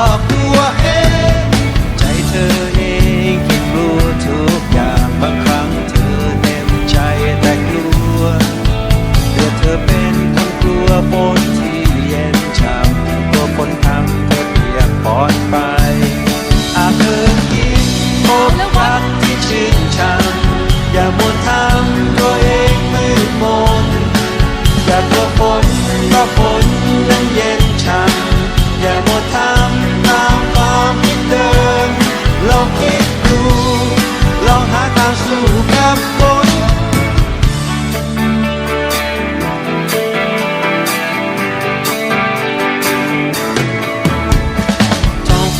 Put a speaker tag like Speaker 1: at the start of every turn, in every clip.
Speaker 1: อกตัวเอง ใจเธอเองคิดรู้ทุกอย่างบางครั้งเธอเต็มใจแต่กลัวเดี๋ยวเธอเป็นคนกลัวบนที่เย็นช้ำกลัวคนทำเธอเพียงปอดไปอาเธอคิดพบรักที่ชื่นช้ำอย่ามววทำตัวเองมืดมนอย่ากลัวฝนเพราะฝน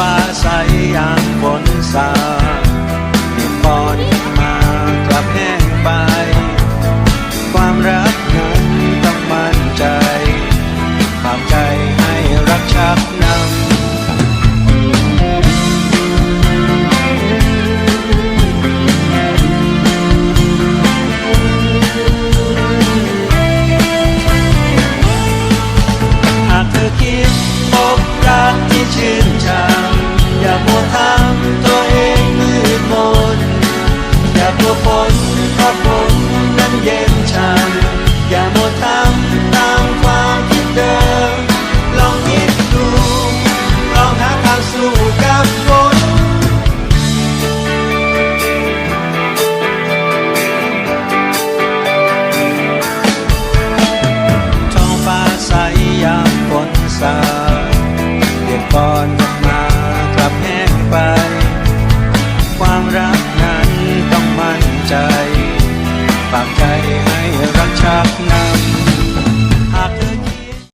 Speaker 1: ฟ้าใสยางฝนสา เดือดก่อนจะมากลับแห้งไป ความรักนั้นต้องมั่นใจ ปากใจให้รักชักนา